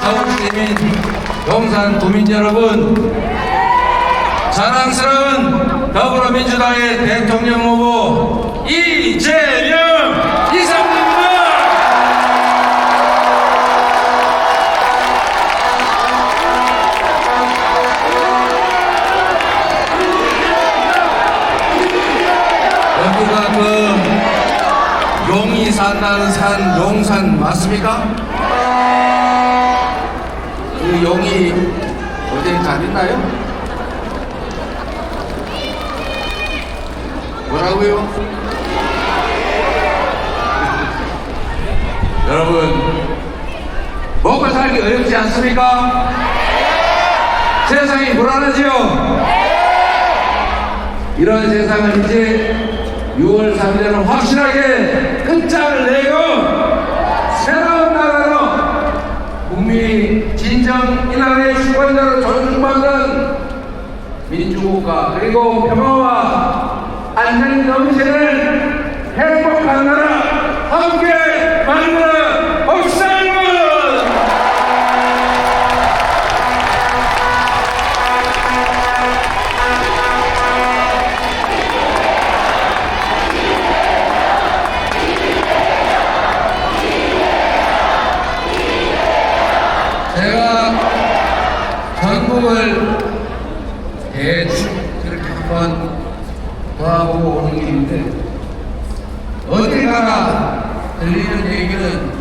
서울 시민, 용산 구민 여러분, 자랑스러운 더불어민주당의 대통령 후보 이재명 이상입니다. 여기가 그 용이 산다는 산 용산 맞습니까? 그 용이 어디 가있나요? 뭐라고요? 여러분 먹고 살기 어렵지 않습니까? 세상이 불안하지요? 이런 세상을 이제 6월 3일에는 확실하게 끝장을 내고 새로운 나라로 국민이 진정 이 나라의 주권자로 존중받는 민주국가 그리고 평화와 안전이 넘치는 행복한 나라 함께 만들어 가나 들리는 얘기는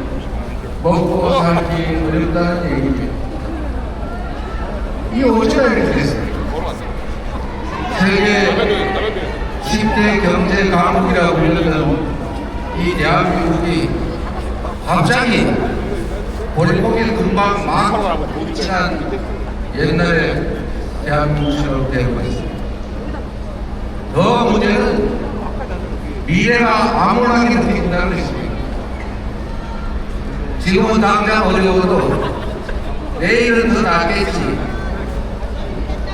먹고 살기 어렵다는 얘기입니다. 이게 어쩌다 이렇게 됐습니까? 세계 10대 경제 강국이라고 불리는 이 대한민국이 갑자기 보리고기를 금방 막 지난 옛날에 대한민국처럼 되어버렸습니다. 더 문제는 미래가 암울하게 느낀다는 것입니다. 지금은 당장 어려워도 내일은 더 낫겠지.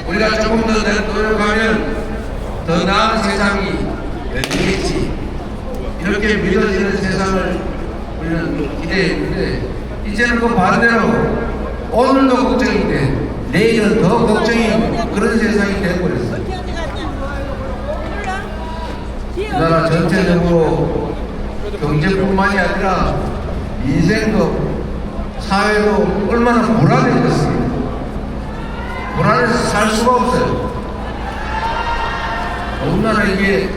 우리가 조금 더 노력하면 더 나은 세상이 열리겠지. 이렇게 믿어지는 세상을 우리는 기대했는데 이제는 그 반대로 오늘도 걱정인데 내일은 더 걱정인 그런 세상이 되어버렸어요. 우리나라 전체적으로 경제뿐만이 아니라 인생도 사회도 얼마나 불안해졌습니다. 불안해서 살 수가 없어요. 더군다나 이게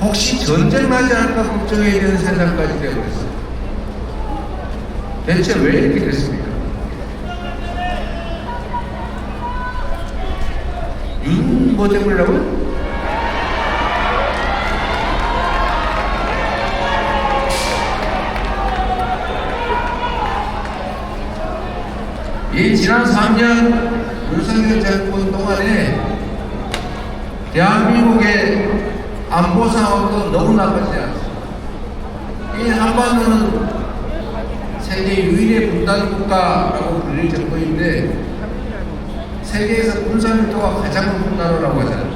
혹시 전쟁 나지 않을까 걱정해야 되는 세상까지 되어버렸어요. 대체 왜 이렇게 됐습니까? 윤뭐 때문이라고 이 지난 3년 윤석열 정권 동안에 대한민국의 안보 상황도 너무 나빠지지 않습니다. 이 한반도는 세계 유일의 분단 국가라고 불릴 정도인데 세계에서 군사 밀도가 가장 높은 나라라고 하잖아요.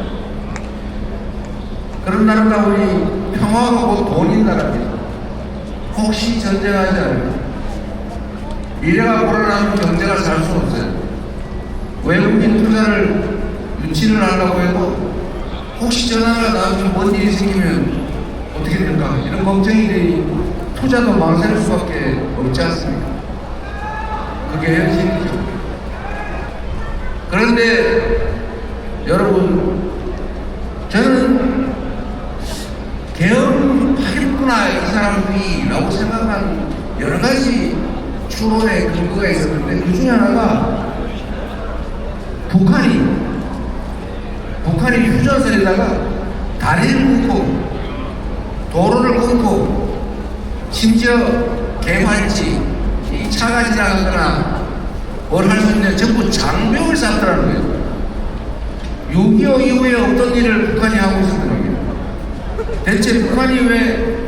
그런 나라가 우리 평화가 곧 돈인 나라입니다. 혹시 전쟁하지 않을까? 미래가 불안하면 경제가 살수 없어요. 외국인 투자를 유치를 하려고 해도 혹시 전화가 나중에 뭔 일이 생기면 어떻게 될까? 이런 걱정이 투자도 망설일 수밖에 없지 않습니까? 그게 현실이죠. 그런데 여러분, 저는 개헌하겠구나 이 사람들이 라고 생각한 여러 가지 추론의 근거가 있었는데 그 중에 하나가 북한이 북한이 휴전선에다가 다리를 끊고 도로를 끊고 심지어 개발지 이 차가 지나가거나 뭘 할 수 있는 전부 장벽을 쌓더라는 거예요. 6.25 이후에 어떤 일을 북한이 하고 있었던 겁니다. 대체 북한이 왜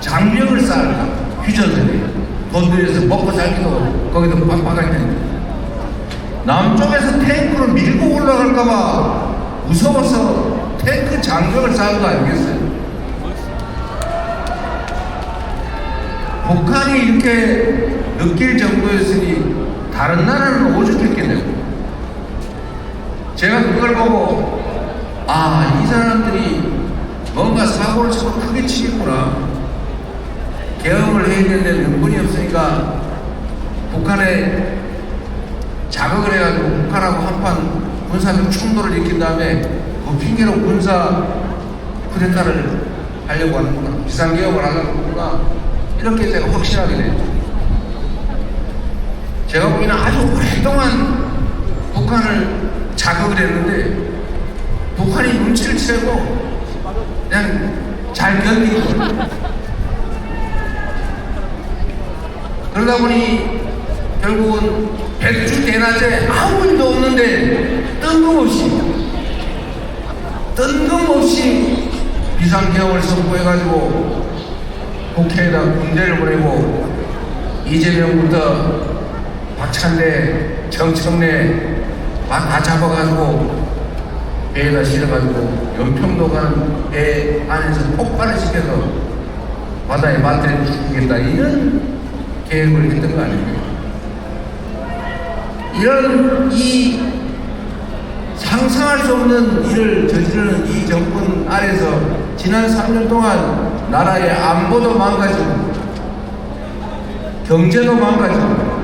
장벽을 쌓을까? 휴전선에 돈 들여서 먹고 살기도 거기도 빡빡한데 남쪽에서 탱크로 밀고 올라갈까봐 무서워서 탱크 장벽을 쌓은 거 아니겠어요? 북한이 이렇게 느낄 정도였으니 다른 나라는 오죽했겠냐고 제가 그걸 보고 아 이 사람들이 뭔가 사고를 참 크게 치겠구나 개혁을 해야 되는데 명분이 없으니까 북한에 자극을 해가지고 북한하고 한판 군사적 충돌을 일으킨 다음에 그 핑계로 군사 쿠데타를 하려고 하는구나 비상개혁을 하려고 하는구나 이렇게 제가 확신하게 됐죠 제가 보기에는 아주 오랫동안 북한을 자극을 했는데 북한이 눈치를 채고 그냥 잘 견디고 그러다 보니 결국은 백주 대낮에 아무 일도 없는데 뜬금없이 뜬금없이 비상개혁을 선포해가지고 국회에다 군대를 보내고 이재명부터 박찬대, 정청래 막 다 잡아가지고 배에다 실어가지고 연평도 가는 배 안에서 폭발을 시켜서 바다에 맞대를 죽이겠다. 이런 계획을 했던 거 아닙니까? 이런 이 상상할 수 없는 일을 저지르는 이 정권 아래서 지난 3년 동안 나라의 안보도 망가지고 경제도 망가지고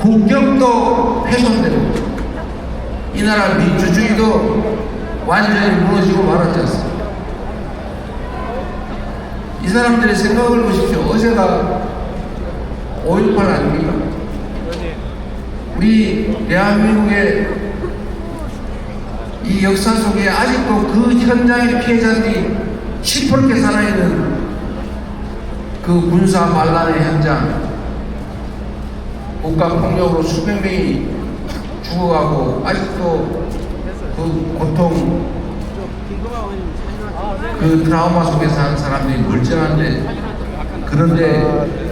국격도 훼손되고 이 나라 민주주의도 완전히 무너지고 말았지 않습니까? 이 사람들의 생각을 보십시오. 어제가 5.18 아닙니까? 우리 대한민국의 이 역사 속에 아직도 그 현장의 피해자들이 시퍼렇게 살아있는 그 군사 반란의 현장 국가폭력으로 수백 명이 죽어가고 아직도 그 고통 그 트라우마 속에 사는 사람들이 멀쩡한데 그런데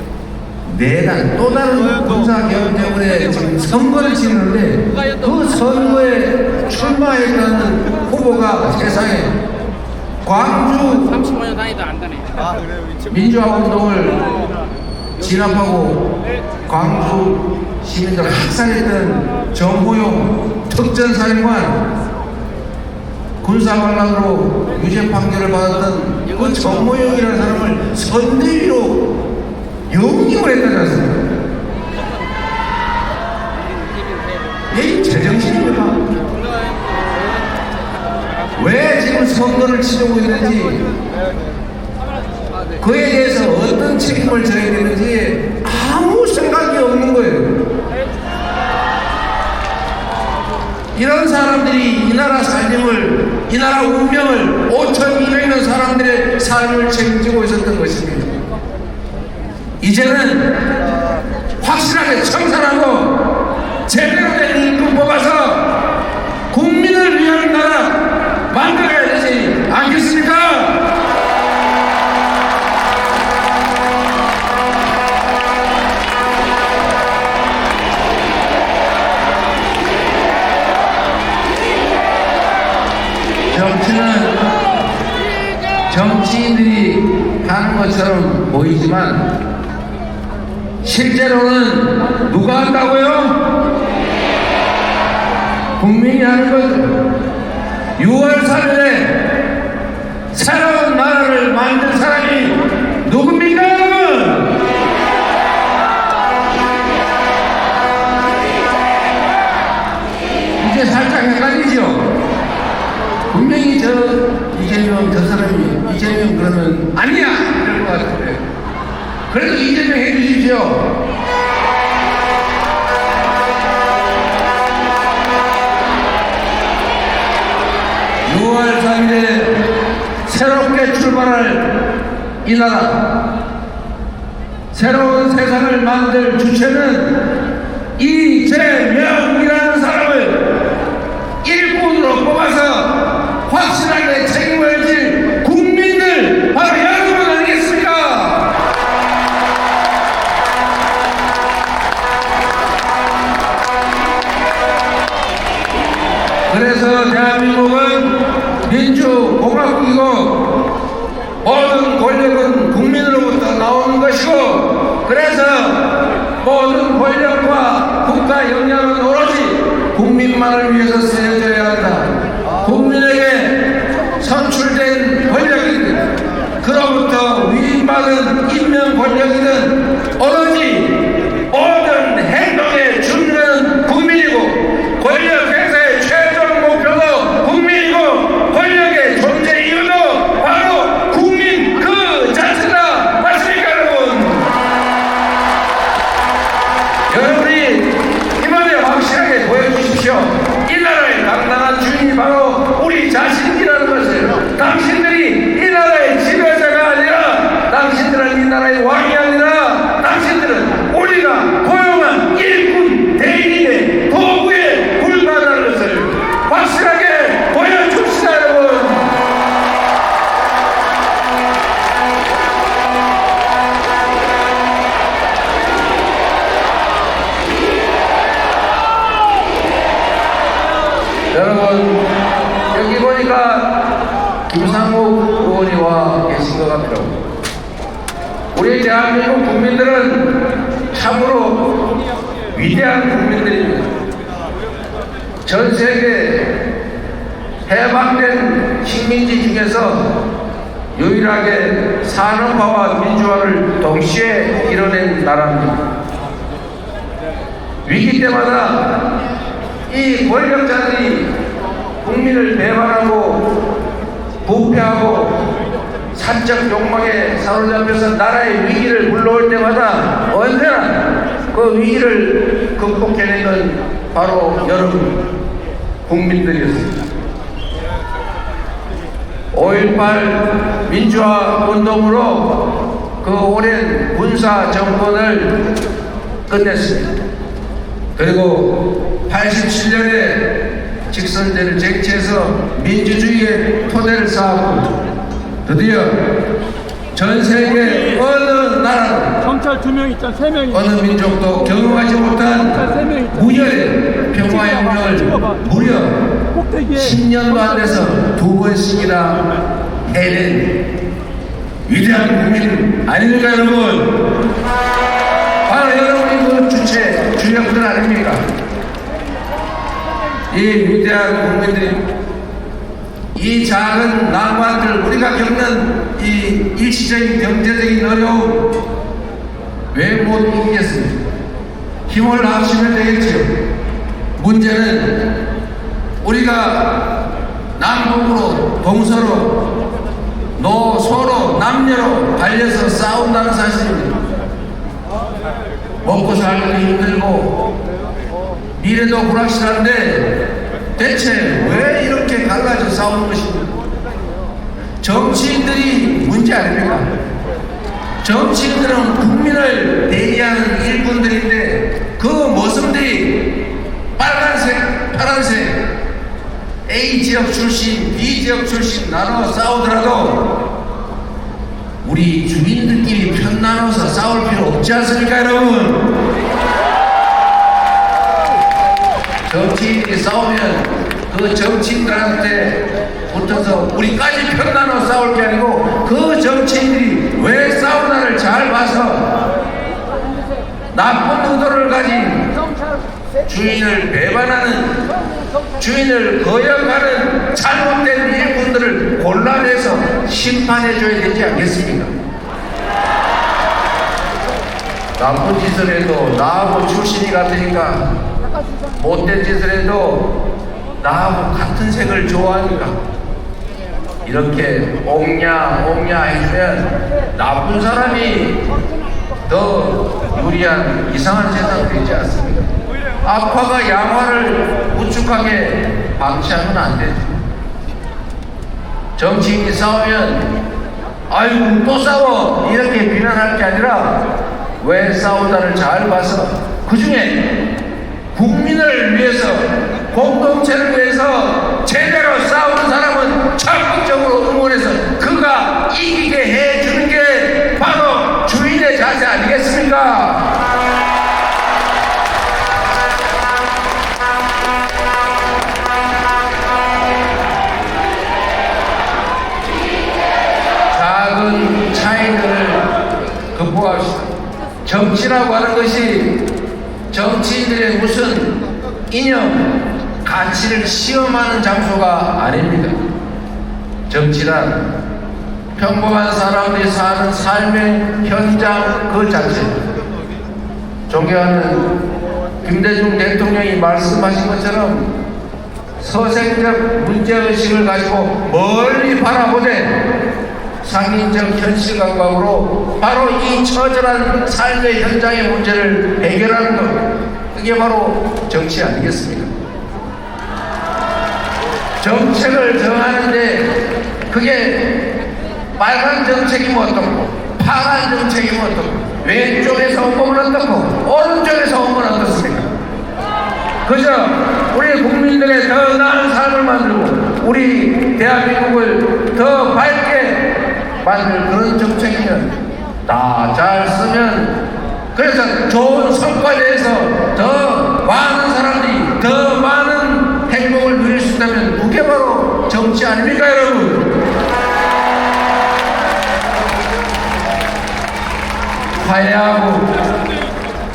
내란 또 다른 군사 개혁 때문에 지금 선거를 치르는데 그 선거에 출마했다는 후보가 세상에 광주 35년 다니도 안다네. 민주화 운동을 진압하고 광주 시민들을 학살했던 정호용 특전사령관 군사관람으로 유죄 판결을 받았던 그 정호용이라는 사람을 선대위로 영입을 했다지 않습니까? 이 제정신입니까? 왜 지금 선거를 치르고 있는지 그에 대해서 어떤 책임을 져야 되는지 아무 생각이 없는 거예요. 이런 사람들이 이 나라 살림을, 이 나라 운명을 5,200명 사람들의 삶을 책임지고 있었던 것입니다. 이제는 확실하게 청산하고 제대로 된 일꾼 뽑아서 국민을 위한 나라 만들어야 되지 않겠습니까? 정치는 정치인들이 하는 것처럼 보이지만 실제로는 누가 한다고요? 국민이 하는 거죠. 6월 3일에 새로운 나라를 만든 사람이 누굽니까, 여러분? 이제 살짝 헷갈리죠? 분명히 저 이재명 저 사람이 이재명 그러면 아니야! 이럴 것 같은데. 그래도 이재명 해주십시오. 6월 3일에 새롭게 출발할 이 나라 새로운 세상을 만들 주체는 이재명이라는 사람을 일꾼으로 뽑아서 확실하게 대한민국은 민주공화국이고 모든 권력은 국민으로부터 나오는 것이고 그래서 모든 권력과 국가 역량은 오로지 국민만을 위해서 쓰여져야 한다. 국민에게 선출된 권력이든 그로부터 위임받은 임명 권력이든 오로지 산업화와 민주화를 동시에 이뤄낸 나라입니다. 위기 때마다 이 권력자들이 국민을 배반하고 부패하고 사적 욕망에 사로잡혀서 나라의 위기를 불러올 때마다 언제나 그 위기를 극복해낸 건 바로 여러분 국민들이었습니다. 5.18 민주화 운동으로 그 오랜 군사 정권을 끝냈습니다. 그리고 87년에 직선제를 쟁취해서 민주주의의 토대를 쌓았고 드디어 전 세계 어느 나라도 경찰 두 명 있잖아, 세 명이. 어느 민족도 경험하지 못한 무혈의 평화혁명을 무려 꼭대기에 10년도 안 돼서 두 번씩이나 해낸 위대한 국민 아닙니까 여러분? 바로 여러분이 그 주체 주역들 아닙니까? 이 위대한 국민들이 이 작은 난관들 우리가 겪는 이 일시적인 경제적인 어려움 왜 못 이기겠습니까? 힘을 합치면 되겠지요. 문제는 우리가 남북으로 동서로 노 서로 남녀로 갈려서 싸운다는 사실입니다. 먹고 살기도 힘들고 미래도 불확실한데 대체 왜 이 렇게 갈라져 싸우는 것입니까? 정치인들이 문제 아닙니까? 정치인들은 국민을 대리하는 일꾼들인데 그 모습들이 빨간색, 파란색, A 지역 출신, B 지역 출신 나눠 싸우더라도 우리 주민들끼리 편 나눠서 싸울 필요 없지 않습니까, 여러분? 정치인이 싸우면 그 정치인들한테 붙어서 우리까지 편 나눠 싸울 게 아니고 그 정치인들이 왜 싸우나를 잘 봐서 나쁜 의도를 가진 주인을 배반하는 주인을 거역하는 잘못된 일꾼들을 골라내서 심판해줘야 되지 않겠습니까? 나쁜 짓을 해도 나하고 출신이 같으니까 못된 짓을 해도 나하고 같은 색을 좋아하니까 이렇게 옹냐 옹냐 해주면 나쁜 사람이 더 유리한 이상한 세상 되지 않습니까? 악화가 양화를 우축하게 방치하면 안 되죠. 정치인이 싸우면 아이고 또 싸워 이렇게 비난할 게 아니라 왜 싸우다를 잘 봐서 그 중에 국민을 위해서 공동체를 위해서 제대로 싸우는 사람은 적극적으로 응원해서 그가 이기게 해주는 게 바로 주인의 자세 아니겠습니까? 작은 차이들을 극복합시다. 정치라고 하는 것이 정치인들의 무슨 이념, 가치를 시험하는 장소가 아닙니다. 정치란 평범한 사람들이 사는 삶의 현장 그 자체. 존경하는 김대중 대통령이 말씀하신 것처럼 서생적 문제의식을 가지고 멀리 바라보되 상인적 현실 감각으로 바로 이 처절한 삶의 현장의 문제를 해결하는 것 그게 바로 정치 아니겠습니까? 정책을 정하는데 그게 빨간 정책이면 어떻고 파란 정책이면 어떻고 왼쪽에서 오면 어떻고 오른쪽에서 오면 어떻습니까? 그저 우리 국민들의 더 나은 삶을 만들고 우리 대한민국을 더 밝게 만들 그런 정책이면 다 잘 쓰면 그래서 좋은 성과 에 대해서 더 많은 사람들이 더 많은 행복을 누릴 수 있다면 그게 바로 정치 아닙니까 여러분? 화해하고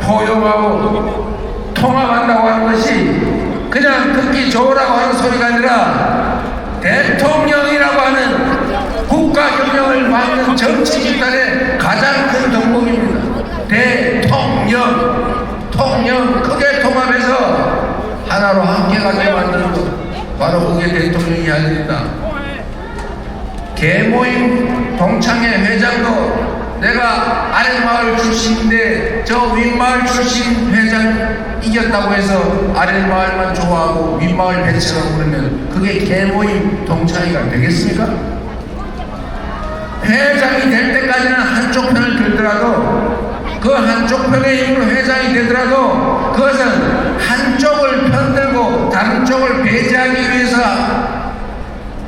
포용하고 통합한다고 하는 것이 그냥 듣기 좋으라고 하는 소리가 아니라 대통령이라고 하는 국가 경영을 맡는 정치 집단의 가장 큰 덕목입니다. 대통령, 통령 크게 통합해서 하나로 함께 가게 것 바로 그게 대통령이 할 일이다. 개모임 동창회 회장도 내가 아랫마을 출신인데 저 윗마을 출신 회장 이겼다고 해서 아랫마을만 좋아하고 윗마을 배치하고 그러면 그게 개모임 동창회가 되겠습니까? 회장이 될 때까지는 한쪽 편을 들더라도 그 한쪽 편의 힘으로 회장이 되더라도 그것은 한쪽을 편 쪽을 배제하기 위해서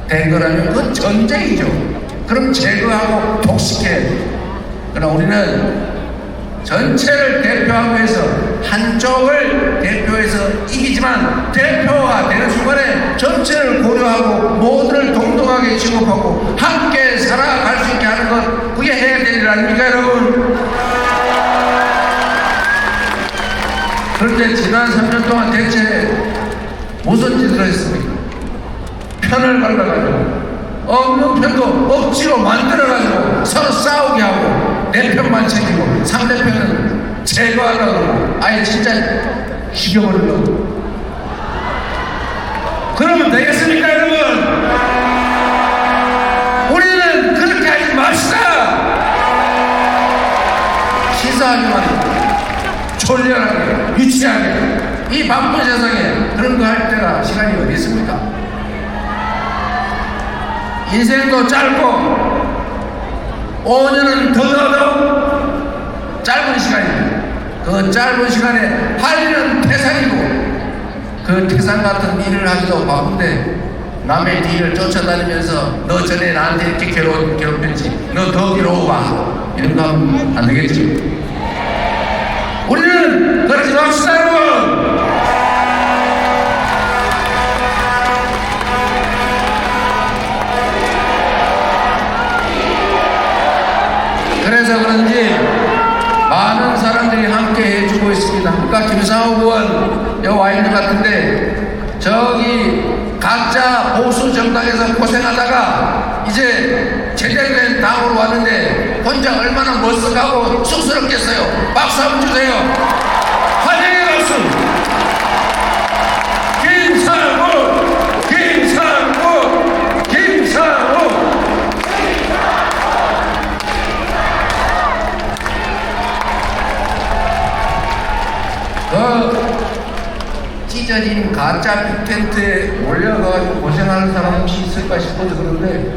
된 거라면 그건 전쟁이죠. 그럼 제거하고 독식해. 그러나 우리는 전체를 대표하기 위해서 한쪽을 대표해서 이기지만 대표가 되는 순간에 전체를 고려하고 모두를 동등하게 취급하고 함께 살아갈 수 있게 하는 것 그게 해야 될 일 아닙니까 여러분? 그런데 지난 3년 동안 대체 무슨 짓을 했습니까? 편을 갈라가지고 없는 편도 억지로 만들어가지고 서로 싸우게 하고 내 편만 챙기고 상대편은 제거하려고 그러고 아예 진짜 죽여버리려고 그러면 되겠습니까 여러분? 우리는 그렇게 하지 맙시다 시사하기만 졸렬하게 유치하게 이 바쁜 세상에 그런 거 할 때가 시간이 어디 있습니까? 인생도 짧고 5년은 더더더 짧은 시간입니다. 그 짧은 시간에 할 일은 태산이고 그 태산 같은 일을 하기도 바쁜데 남의 뒤를 쫓아다니면서 너 전에 나한테 이렇게 괴롭, 괴롭혔지 너 더 괴로워봐 이런 거 하면 안 되겠지 우리는 그러지 맙시다 여러분 그래서 그런지 많은 사람들이 함께 해주고 있습니다. 아까 김상호 의원 여기 와 있는 것 같은데 저기 각자 보수 정당에서 고생하다가 이제 제대로 된 당으로 왔는데 혼자 얼마나 멋쩍하고 쑥스럽겠어요. 박수 한번 주세요. 가짜 빅텐트에 몰려가지고 고생하는 사람 혹시 있을까 싶어서 그런데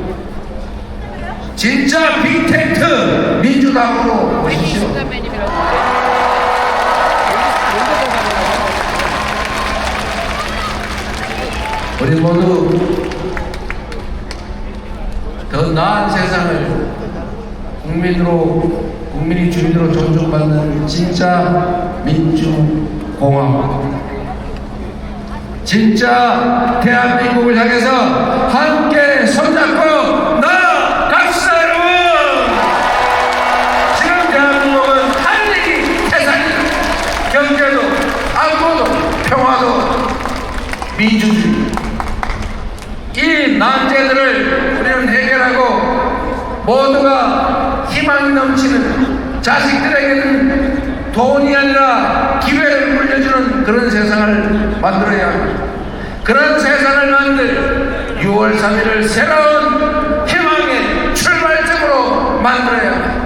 진짜 빅텐트 민주당으로 오십시오. 우리 모두 더 나은 세상을 국민으로 국민이 주민으로 존중받는 진짜 민주공화국 진짜 대한민국을 향해서 함께 손잡고 나아갑시다 여러분! 지금 대한민국은 할 일이 세상이 경제도 안보도 평화도 민주주의. 이 난제들을 우리는 해결하고 모두가 희망이 넘치는 자식들에게는 돈이 아니라 그런 세상을 만들어야 합니다. 그런 세상을 만들 6월 3일을 새로운 희망의 출발점으로 만들어야 합니다.